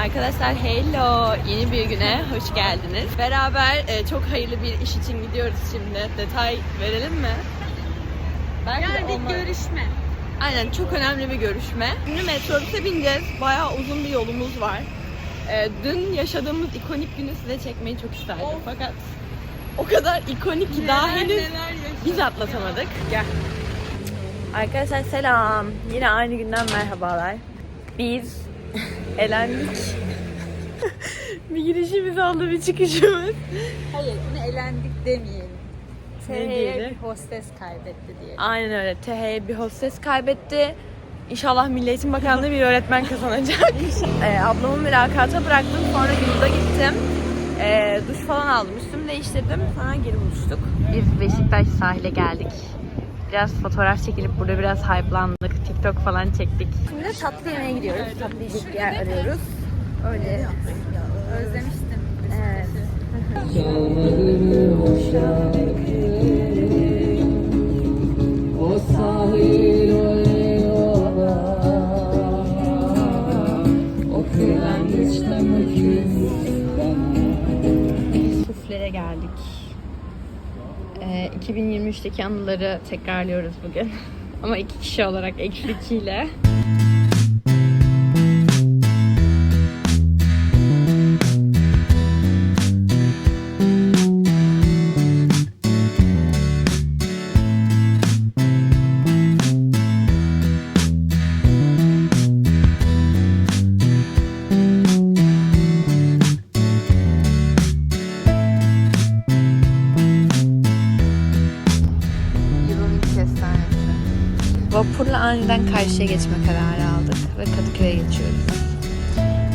Arkadaşlar hello. Yeni bir güne hoş geldiniz. Beraber e, çok hayırlı bir iş için gidiyoruz şimdi. Detay verelim mi? Belki Geldik olmaz. görüşme. Aynen çok önemli bir görüşme. Şimdi metrobüse bineceğiz. Bayağı uzun bir yolumuz var. E, dün yaşadığımız ikonik günü size çekmeyi çok isterdim. Fakat o kadar ikonik ki daha henüz biz atlatamadık. Gel. Arkadaşlar selam. Yine aynı günden merhabalar. Biz elendik. bir girişimiz oldu, bir çıkışımız. Hayır bunu elendik demeyelim. TH'ye bir hostes kaybetti diyelim. Aynen öyle. TH'ye bir hostes kaybetti. İnşallah Milli Eğitim Bakanlığı bir öğretmen kazanacak. ee, ablamı mülakata bıraktım. Sonra yurda gittim. Ee, duş falan aldım. Üstümü değiştirdim. Sonra geri buluştuk. Biz Beşiktaş sahile geldik. Biraz fotoğraf çekilip burada biraz hype'landık. TikTok falan çektik. Şimdi tatlı yemeğe gidiyoruz. Tatlı yiyecek bir yer arıyoruz. Öyle. Özlemiştim. Evet. O sahil o kıvançta Suflere geldik. Ee, 2023'teki anıları tekrarlıyoruz bugün. Ama iki kişi olarak eksi ikiyle. Vapurla aniden karşıya geçme kararı aldık ve Kadıköy'e geçiyoruz.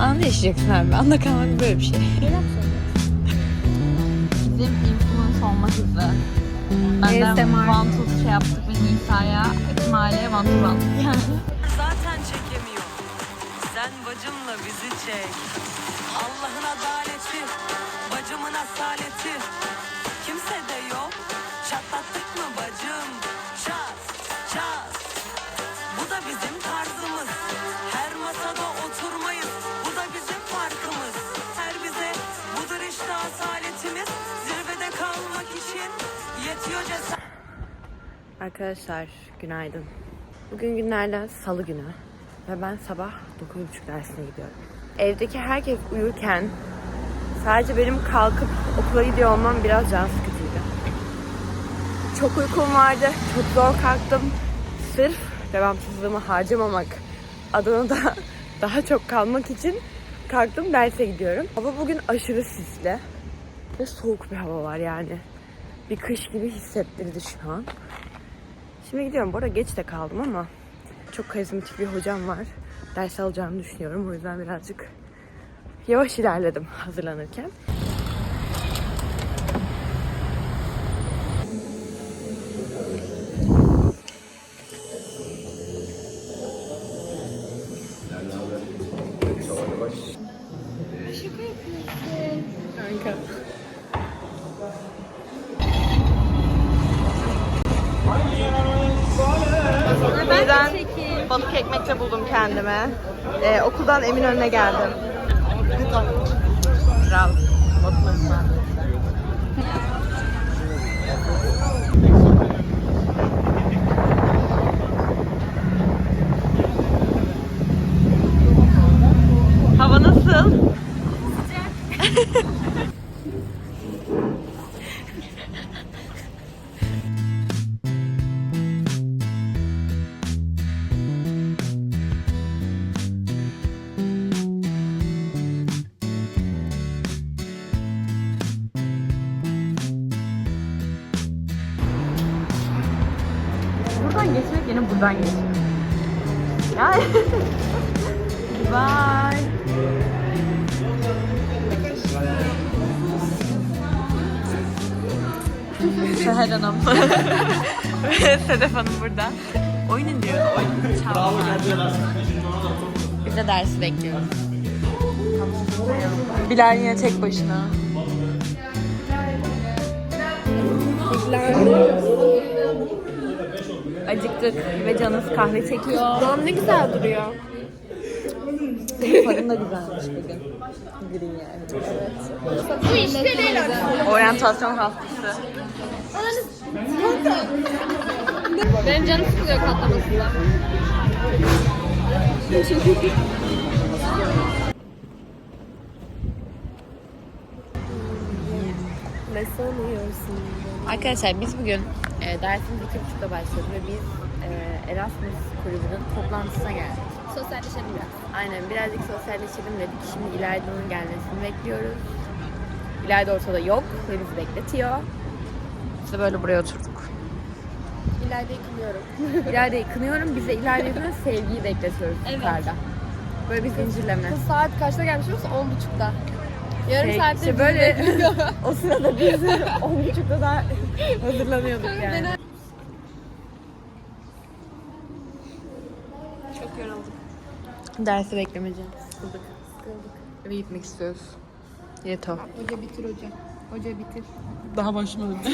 Anda yaşayacaksın abi. Anda kalmak böyle bir şey. Bizim influence olma hızı. Benden ASMR. vantuz şey yaptık ve Nisa'ya tüm aileye vantuz aldık yani. zaten çekemiyor. Sen bacımla bizi çek. Allah'ın adaleti, bacımın asaleti. Arkadaşlar günaydın. Bugün günlerden salı günü ve ben sabah 9.30 dersine gidiyorum. Evdeki herkes uyurken sadece benim kalkıp okula gidiyor olmam biraz can sıkıcıydı. Çok uykum vardı, çok zor kalktım. Sırf devamsızlığımı harcamamak adına da daha çok kalmak için kalktım derse gidiyorum. Hava bugün aşırı sisli ve soğuk bir hava var yani. Bir kış gibi hissettirdi şu an. Şimdi gidiyorum. Bu arada geç de kaldım ama çok karizmatik bir hocam var. Ders alacağımı düşünüyorum. O yüzden birazcık yavaş ilerledim hazırlanırken. Okuldan Eminönü'ne geldim. Geçmek yerine buradan geçiyorum. Yani. Bye. Seher Hanım. Sedef Hanım burada. Oyunun diyor. Oyun çalma. Biz de dersi bekliyoruz. Bilal yine tek başına. Acıktık ve canımız kahve çekiyor. Lan ne güzel duruyor. Farın da güzelmiş bugün. Green yani. Evet. Oryantasyon haftası. Benim canım sıkılıyor katlamasında. Arkadaşlar biz bugün e, dersimiz iki buçukta başladı ve biz e, Erasmus kulübünün toplantısına geldik. Sosyalleşelim biraz. Aynen birazcık sosyalleşelim dedik. Şimdi İlayda onun gelmesini bekliyoruz. İlayda ortada yok ve bizi bekletiyor. Biz de böyle buraya oturduk. İleride yıkılıyorum. İlayda'yı kınıyorum. Biz de İlayda'nın sevgiyi bekletiyoruz yukarıda. Böyle bir zincirleme. Kız saat kaçta gelmiş biliyor musun? 10.30'da. Yarım Şey, saatte işte böyle- o sırada biz 10.30'da da hazırlanıyorduk yani. Çok yorulduk. Dersi beklemece. Sıkıldık. Sıkıldık. Eve gitmek istiyoruz. Yeto. Hoca bitir hoca. Hoca bitir. Daha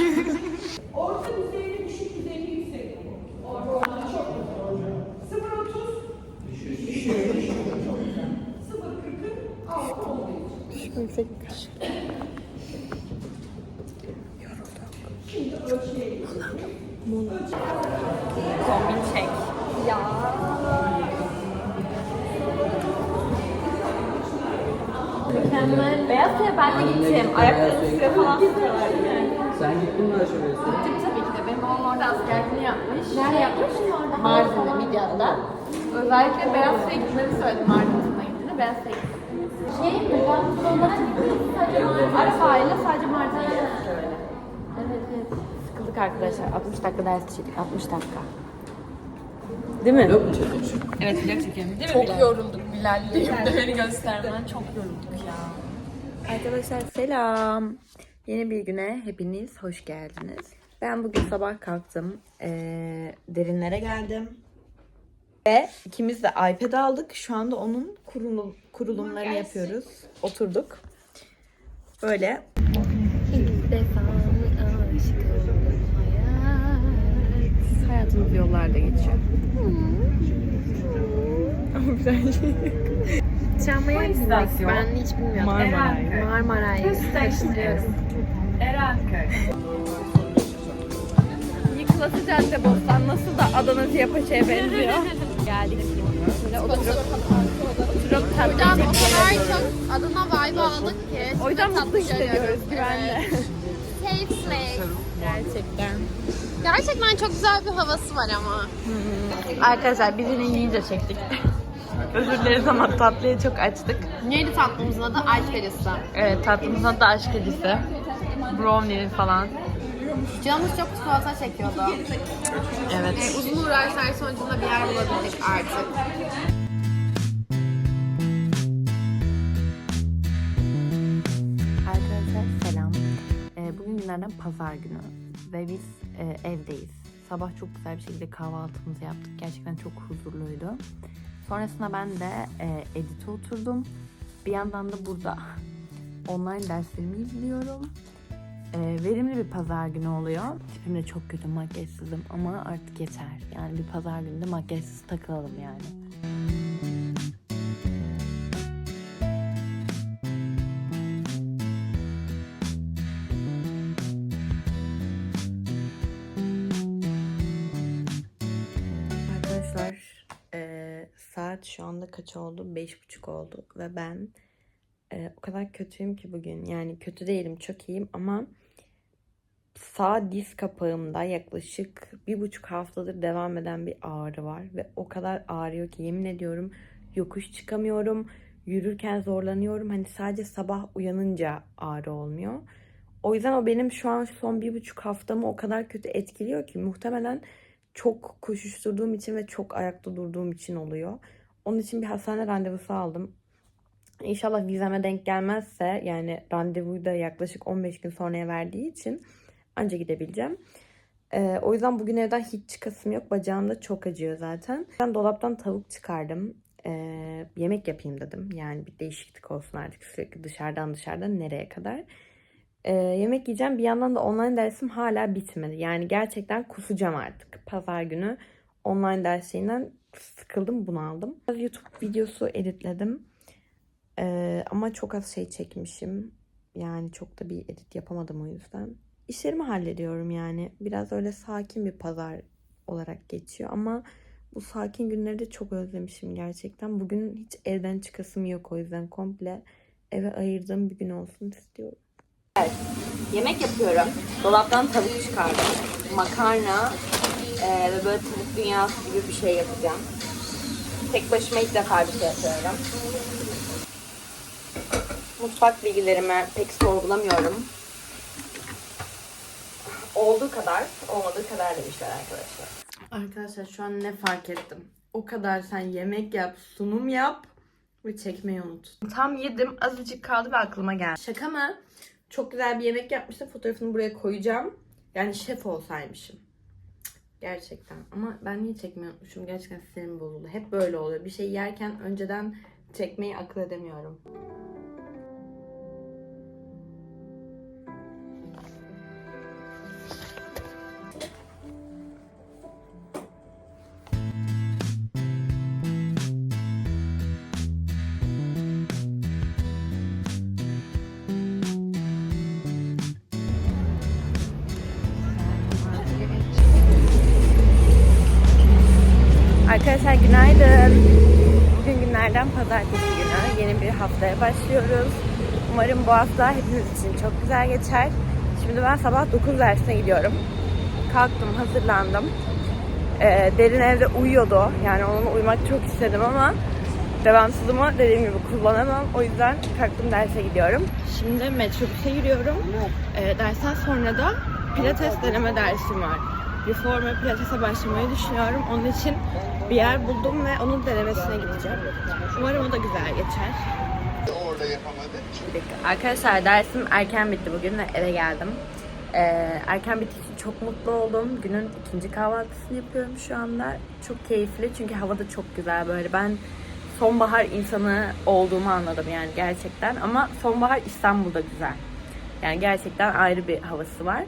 başlamadı. Kombin çek. Mükemmel. Beyaz Tepe ben de gittim. Ayaklarını sıra falan tutuyorlar mi? Sen gittin mi aşağıya? Gittim tabii ki de. Benim oğlum orada askerliğini yapmış. Nerede yapmış? Mardin'de, Midyat'ta. Özellikle Beyaz Tepe'ye gitmeni söyledim Mardin'e gittiğinde. Beyaz Şey, sonradan gittim. Sadece Mardin. Arabayla sadece öyle. Evet, evet. Sıkıldık arkadaşlar. 60 dakika ders işledik. 60 dakika. Değil mi? Yok mu çekmiş? Evet, vlog çekelim. Değil mi? Çok yorulduk Bilal'le. Beni göstermen çok yorulduk ya. Arkadaşlar selam. Yeni bir güne hepiniz hoş geldiniz. Ben bugün sabah kalktım. Ee, derinlere geldim. Ve ikimiz de iPad aldık. Şu anda onun kurulum, kurulumlarını yapıyoruz. Oturduk. Böyle. Hayatımız yollarda geçiyor. Ama güzel şey. Tramvaya gitmek. Ben hiç bilmiyorum. Marmaray. Marmaray'ı karıştırıyorum. Yıkılası Cadde Bostan nasıl da Adana Ziyapaşa'ya benziyor. Geldik. Şöyle oturup, oturup tatlı Buradan o kadar çok Adana vibe aldık ki. O yüzden Şimdi mutlu tatlı hissediyoruz güvenle. Safe place. Gerçekten. Gerçekten çok güzel bir havası var ama. Arkadaşlar biz yine yiyince çektik. Özür dileriz ama tatlıya çok açtık. Neydi tatlımızın adı? Aşk acısı. Evet tatlımızın adı aşk acısı. Brownie falan. Canımız çok çikolata çekiyordu. Evet. Ee, uzun uğraşlar sonucunda bir yer bulabildik artık. Arkadaşlar selam. Ee, bugün günlerden pazar günü ve biz e, evdeyiz. Sabah çok güzel bir şekilde kahvaltımızı yaptık. Gerçekten çok huzurluydu. Sonrasında ben de e, edite oturdum. Bir yandan da burada online derslerimi izliyorum. E, verimli bir pazar günü oluyor. Tipim de çok kötü makyajsızım ama artık yeter. Yani bir pazar gününde makyajsız takılalım yani. Arkadaşlar eee, saat şu anda kaç oldu? Beş buçuk oldu ve ben eee, o kadar kötüyüm ki bugün. Yani kötü değilim, çok iyiyim ama sağ diz kapağımda yaklaşık bir buçuk haftadır devam eden bir ağrı var ve o kadar ağrıyor ki yemin ediyorum yokuş çıkamıyorum. Yürürken zorlanıyorum. Hani sadece sabah uyanınca ağrı olmuyor. O yüzden o benim şu an son bir buçuk haftamı o kadar kötü etkiliyor ki muhtemelen çok koşuşturduğum için ve çok ayakta durduğum için oluyor. Onun için bir hastane randevusu aldım. İnşallah vizeme denk gelmezse yani randevuyu da yaklaşık 15 gün sonraya verdiği için anca gidebileceğim. Ee, o yüzden bugün evden hiç çıkasım yok. Bacağım da çok acıyor zaten. Ben dolaptan tavuk çıkardım. Ee, yemek yapayım dedim. Yani bir değişiklik olsun artık sürekli dışarıdan dışarıdan nereye kadar. Ee, yemek yiyeceğim. Bir yandan da online dersim hala bitmedi. Yani gerçekten kusacağım artık. Pazar günü online dersinden sıkıldım, bunaldım. Biraz YouTube videosu editledim. Ee, ama çok az şey çekmişim. Yani çok da bir edit yapamadım o yüzden. İşlerimi hallediyorum yani. Biraz öyle sakin bir pazar olarak geçiyor ama bu sakin günleri de çok özlemişim gerçekten. Bugün hiç evden çıkasım yok o yüzden komple eve ayırdığım bir gün olsun istiyorum. Evet, yemek yapıyorum. Dolaptan tavuk çıkardım. Makarna eee, ve böyle tavuk dünyası gibi bir şey yapacağım. Tek başıma ilk defa bir şey yapıyorum. Mutfak bilgilerimi pek sorgulamıyorum. Olduğu kadar, olmadığı kadar demişler arkadaşlar. Arkadaşlar şu an ne fark ettim? O kadar sen yemek yap, sunum yap ve çekmeyi unut. Tam yedim, azıcık kaldı ve aklıma geldi. Şaka mı? Çok güzel bir yemek yapmıştım. Fotoğrafını buraya koyacağım. Yani şef olsaymışım. Gerçekten. Ama ben niye çekmeyi unutmuşum? Gerçekten sinirim bozuldu. Hep böyle oluyor. Bir şey yerken önceden çekmeyi akıl edemiyorum. Arkadaşlar günaydın. Bugün günlerden pazartesi günü. Yeni bir haftaya başlıyoruz. Umarım bu hafta hepimiz için çok güzel geçer. Şimdi ben sabah 9 dersine gidiyorum. Kalktım, hazırlandım. Ee, derin evde uyuyordu. Yani onunla uyumak çok istedim ama devamsızlığımı dediğim gibi kullanamam. O yüzden kalktım derse gidiyorum. Şimdi metrobüse yürüyorum. Ee, dersten sonra da pilates deneme dersim var. Reformer pilatese başlamayı düşünüyorum. Onun için bir yer buldum ve onun denemesine gideceğim. Umarım o da güzel geçer. Bir dakika. Arkadaşlar dersim erken bitti bugün ve eve geldim. Ee, erken bittiği için çok mutlu oldum. Günün ikinci kahvaltısını yapıyorum şu anda. Çok keyifli çünkü hava da çok güzel böyle. Ben sonbahar insanı olduğumu anladım yani gerçekten. Ama sonbahar İstanbul'da güzel. Yani gerçekten ayrı bir havası var.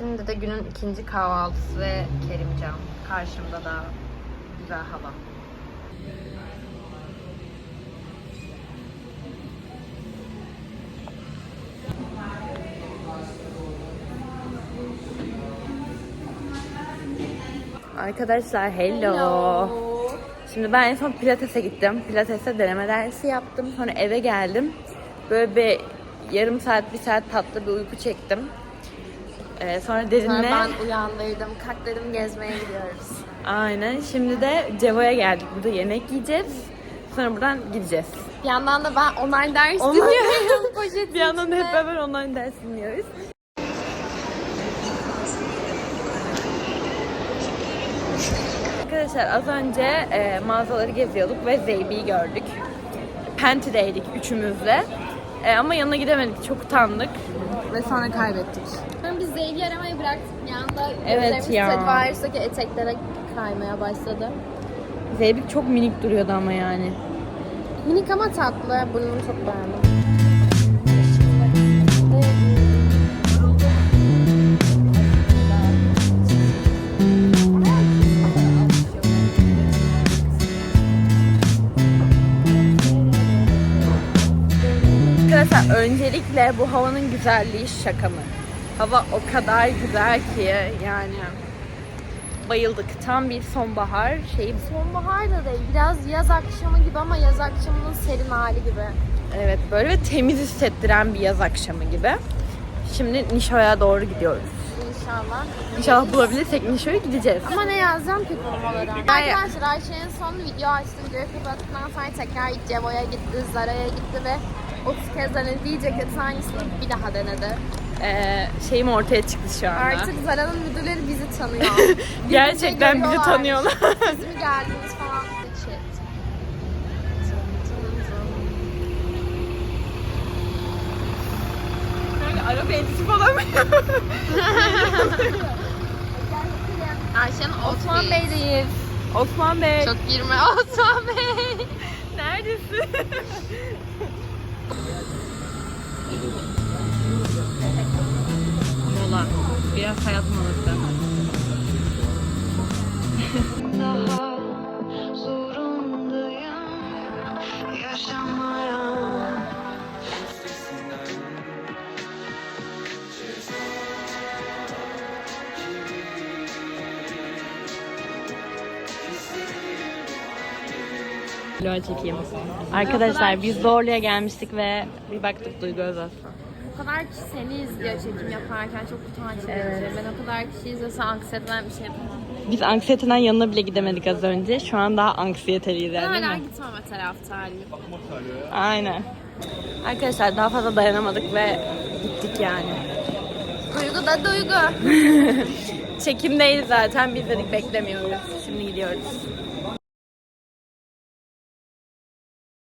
Şimdi de günün ikinci kahvaltısı ve Kerimcan. Karşımda da güzel hava. Arkadaşlar hello. Şimdi ben en son pilatese gittim. Pilatese deneme dersi yaptım. Sonra eve geldim. Böyle bir yarım saat, bir saat tatlı bir uyku çektim. Ee, sonra derinle... Sonra ben uyandırdım. Kalk dedim gezmeye gidiyoruz. Aynen. Şimdi de Cevo'ya geldik. Burada yemek yiyeceğiz. Sonra buradan gideceğiz. Bir yandan da ben online ders Online- dinliyorum. Bir yandan da hep beraber online ders dinliyoruz. Arkadaşlar az önce e, mağazaları geziyorduk ve Zeybi'yi gördük. Penti'deydik üçümüzle. E, ama yanına gidemedik. Çok utandık. Ve sonra kaybettik. Zeyli aramayı bıraktık. Bir anda Evet ya. Stradivarius'taki eteklere kaymaya başladı. Zeybik çok minik duruyordu ama yani. Minik ama tatlı. Burnunu çok beğendim. Arkadaşlar öncelikle bu havanın güzelliği şaka mı? Hava o kadar güzel ki yani bayıldık. Tam bir sonbahar şeyi. Sonbahar da değil. Biraz yaz akşamı gibi ama yaz akşamının serin hali gibi. Evet böyle ve temiz hissettiren bir yaz akşamı gibi. Şimdi Nişo'ya doğru gidiyoruz. İnşallah. İnşallah bulabilirsek Nişo'ya gideceğiz. Ama ne yazacağım ki? Hayır. Arkadaşlar Ayşe en son video açtı. Videoyu kapattıktan sonra tekrar Cevo'ya gitti, Zara'ya gitti ve 30 kez denediği ceketin aynısını bir daha denedi. Ee, şeyim ortaya çıktı şu anda. Artık Zara'nın müdürleri bizi tanıyor. Gerçekten bizi görüyorlar. tanıyorlar. Siz mi geldiniz falan. Shit. Araba edisi falan mı? Ayşe'nin Osman Bey'deyiz. Osman Bey. Çok girme Osman Bey. Neredesin? hayatım olurdu. Daha zorundayım yaşamaya. Vlog çekeyim. Arkadaşlar biz Zorlu'ya gelmiştik ve bir baktık Duygu Özaslan. O kadar kişi seni izliyor çekim yaparken çok utanç verici. Ben o kadar kişi izlese anksiyeteden bir şey yapamam. Biz anksiyeteden yanına bile gidemedik az önce. Şu an daha anksiyeteliyiz Ben yani değil hala mi? gitmeme taraftarıyım. Aynen. Arkadaşlar daha fazla dayanamadık ve gittik yani. Duygu da duygu. Çekimdeyiz zaten biz dedik beklemiyoruz. Şimdi gidiyoruz.